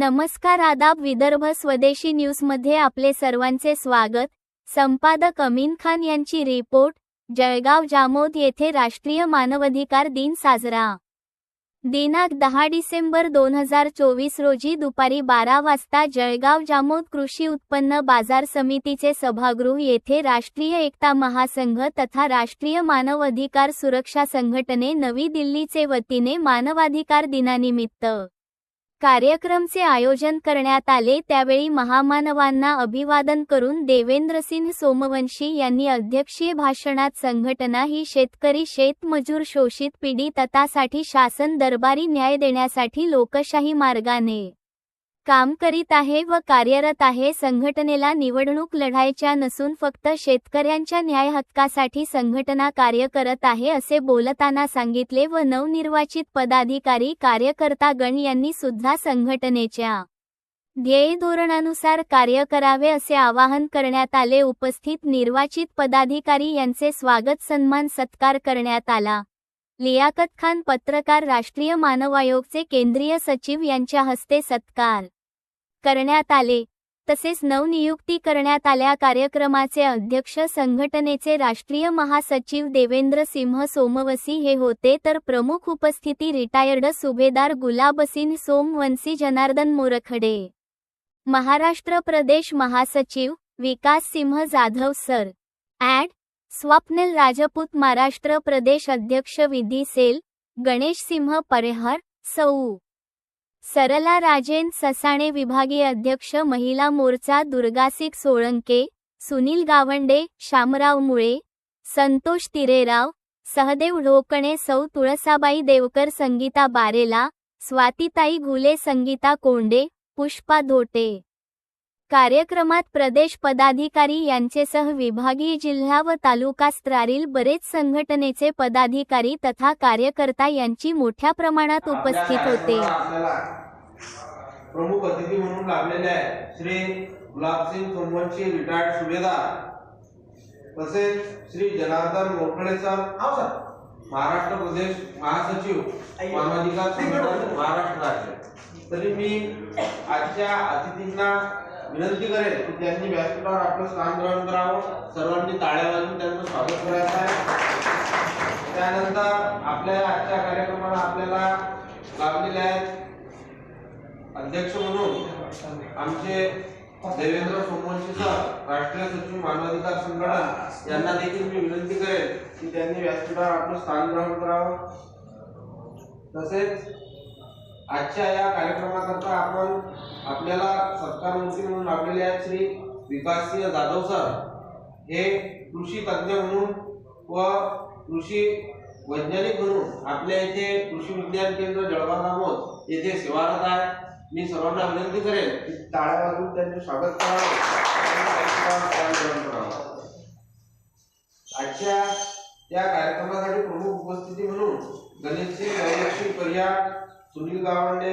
नमस्कार आदाब विदर्भ स्वदेशी न्यूजमध्ये आपले सर्वांचे स्वागत. संपादक अमीन खान यांची रिपोर्ट जळगाव जामोद येथे राष्ट्रीय मानवाधिकार दिन साजरा. दिनांक दहा डिसेंबर दोन हजार चोवीस रोजी दुपारी बारा वाजता जळगाव जामोद कृषी उत्पन्न बाजार समितीचे सभागृह येथे राष्ट्रीय एकता महासंघ तथा राष्ट्रीय मानव अधिकार सुरक्षा संघटने नवी दिल्लीचे वतीने मानवाधिकार दिनानिमित्त कार्यक्रमचे आयोजन करण्यात आले त्यावेळी महामानवांना अभिवादन करून देवेंद्रसिंह सोमवंशी यांनी अध्यक्षीय भाषणात संघटना ही शेतकरी शेतमजूर शोषित पीडिततासाठी शासन दरबारी न्याय देण्यासाठी लोकशाही मार्गाने काम करीत आहे व कार्यरत आहे संघटनेला निवडणूक लढायच्या नसून फक्त शेतकऱ्यांच्या न्याय हक्कासाठी संघटना कार्य करत आहे असे बोलताना सांगितले व नवनिर्वाचित पदाधिकारी कार्यकर्तागण यांनी सुद्धा संघटनेच्या ध्येय धोरणानुसार कार्य करावे असे आवाहन करण्यात आले. उपस्थित निर्वाचित पदाधिकारी यांचे स्वागत सन्मान सत्कार करण्यात आला. लियाकत खान पत्रकार राष्ट्रीय मानव आयोगचे केंद्रीय सचिव यांच्या हस्ते सत्कार करण्यात आले. तसेच नवनियुक्ती करण्यात आल्या. कार्यक्रमाचे अध्यक्ष संघटनेचे राष्ट्रीय महासचिव देवेंद्र सिंह सोमवसी हे होते. तर प्रमुख उपस्थिती रिटायर्ड सुभेदार गुलाबसिंह सोमवंशी जनार्दन मोरखडे. महाराष्ट्र प्रदेश महासचिव विकास सिंह जाधव सर. ॲड. स्वप्निल राजपूत महाराष्ट्र प्रदेश अध्यक्ष विधी सेल गणेश सिंह परेहर सौ. सरला राजेन ससाणे विभागीय अध्यक्ष महिला मोर्चा दुर्गासिक सोळंके सुनील गावंडे शामराव मुळे संतोष तिरेराव सहदेव ढोकणे सौ तुळसाबाई देवकर संगीता बारेला स्वातीताई घुले संगीता कोंडे पुष्पा धोटे. कार्यक्रमात प्रदेश पदाधिकारी यांचेसह विभागीय जिल्हा व तालुका स्तरावरील बरेच संघटनेचे पदाधिकारी तथा कार्यकर्ता यांची मोठ्या प्रमाणात उपस्थित होते. प्रमुख अतिथी म्हणून लाभलेले आहे श्री गुलाबसिंग सोमवंशी रिटायर्ड सुभेदार तसेच श्री जनार्दन मोरखडे सर महाराष्ट्र प्रदेश महासचिव मानवाधिकार संघटन महाराष्ट्र राज्य. तरी मी आजच्या अतिथींना विनंती करेल की त्यांनी व्यासपीठावर आपलं स्थान ग्रहण करावं. सर्वांनी टाळ्या वाजून त्यांचं स्वागत करायचं आहे. त्यानंतर आपल्या आजच्या कार्यक्रमाला आपल्याला लाभलेले आहेत अध्यक्ष म्हणून आमचे देवेंद्र सोमवंशी सर राष्ट्रीय सचिव मानवाधिकार संघटन यांना देखील मी विनंती करेल की त्यांनी व्यासपीठावर आपलं स्थान ग्रहण करावं. तसेच आजच्या या कार्यक्रमाकरता आपण आपल्याला सत्कार मंत्री म्हणून लाभलेले आहेत श्री विकाससिंह जाधव सर. हे कृषी तज्ज्ञ म्हणून व कृषी वैज्ञानिक म्हणून आपल्या इथे कृषी विज्ञान केंद्र जळगाव नामोद येथे सेवारत आहे मी सर्वांना विनंती करेन की टाळ्या वाजून त्यांचे स्वागत करावं आजच्या या कार्यक्रमासाठी प्रमुख उपस्थिती म्हणून गणेशजी गौरक्षी पर्याय सुनील गावंडे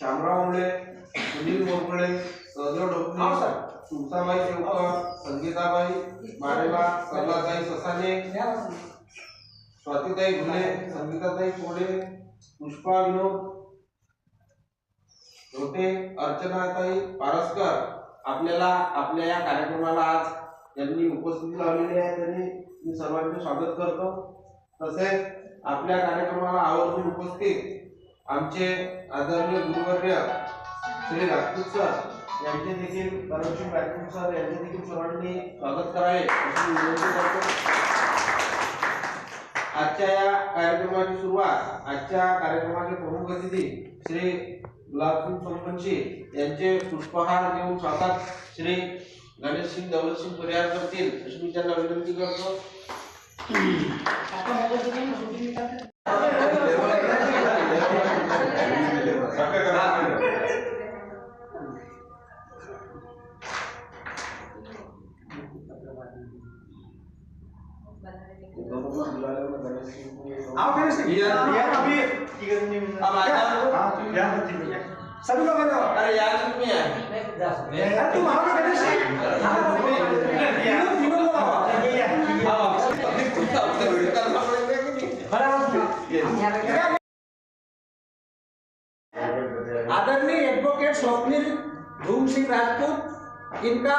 शामराव मुळे सुनील मोरकडे सहदेव ढोकणे तुळसाबाई देवकर संगीताबाई मारेला सरलाताई ससाने स्वातीताई घुले संगीताताई कोडे पुष्पा विनोद होते अर्चनाताई पारसकर. आपल्याला आपल्या या कार्यक्रमाला आज त्यांनी उपस्थिती लावलेली आहे. त्यांनी मी सर्वांचे स्वागत करतो. तसेच आपल्या कार्यक्रमाला आवर्जून उपस्थित आमचे आदरणीय गुरुवर्य श्री राजपूत सर यांचे देखील परमशिव राजपूत सर यांचे देखील सर्वांनी स्वागत करावे अशी विनंती करतो. आजच्या या कार्यक्रमाची सुरुवात आजच्या कार्यक्रमाचे प्रमुख अतिथी श्री गुलाबसिंग सोमवंशी यांचे पुष्पहार देऊन स्वागत श्री गणेशसिंग दौलतसिंग परिहार करतील अशी मी त्यांना विनंती करतो. आओ फिर से ये- यार अभी अब आ जाओ। हाँ, यार सभी लोग आ जाओ अरे यार तुम्ही आहे यार तुम आओ ना गणेश जी हाँ, तीनों लोग आओ ये ये आदरणीय ॲडव्होकेट इनका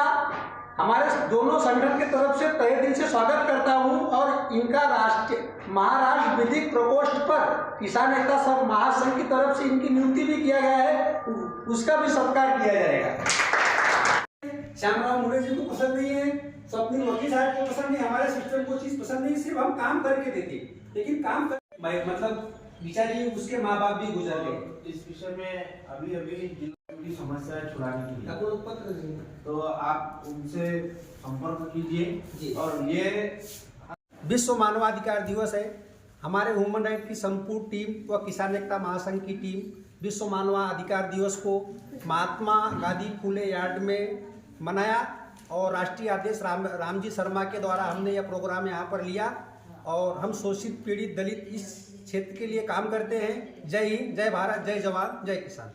हमारे दोनों संगठन की तरफ़ से तहे दिल से स्वागत करता हूँ और इनका राष्ट्रीय महाराष्ट्र विधिक प्रकोष्ठ पर किसान नेता सब महासंघ की तरफ़ से इनकी नियुक्ति भी किया गया है उसका भी सत्कार किया जाएगा। श्यामराव मुड़े जी को पसंद नहीं है स्वप्निल वकील साहब को पसंद नहीं हमारे सिस्टम को चीज़ पसंद नहीं सिर्फ़ हम काम करके देते लेकिन काम कर मतलब बिचारी उसके माँ बाप भी गुजर गए। इस विषय में अभी अभी की समस्या छुड़ाने के लिए। पत्र तो आप उनसे संपर्क कीजिए और ये विश्व मानवाधिकार दिवस है। हमारे ह्यूमन राइट की संपूर्ण टीम व किसान एकता महासंघ की टीम विश्व मानवाधिकार दिवस को महात्मा गांधी फूले यार्ड में मनाया और राष्ट्रीय आदेश राम रामजी शर्मा के द्वारा हमने यह प्रोग्राम यहाँ पर लिया और हम शोषित पीड़ित दलित इस क्षेत्र के लिए काम करते हैं। जय हिंद जय भारत जय जवान जय किसान।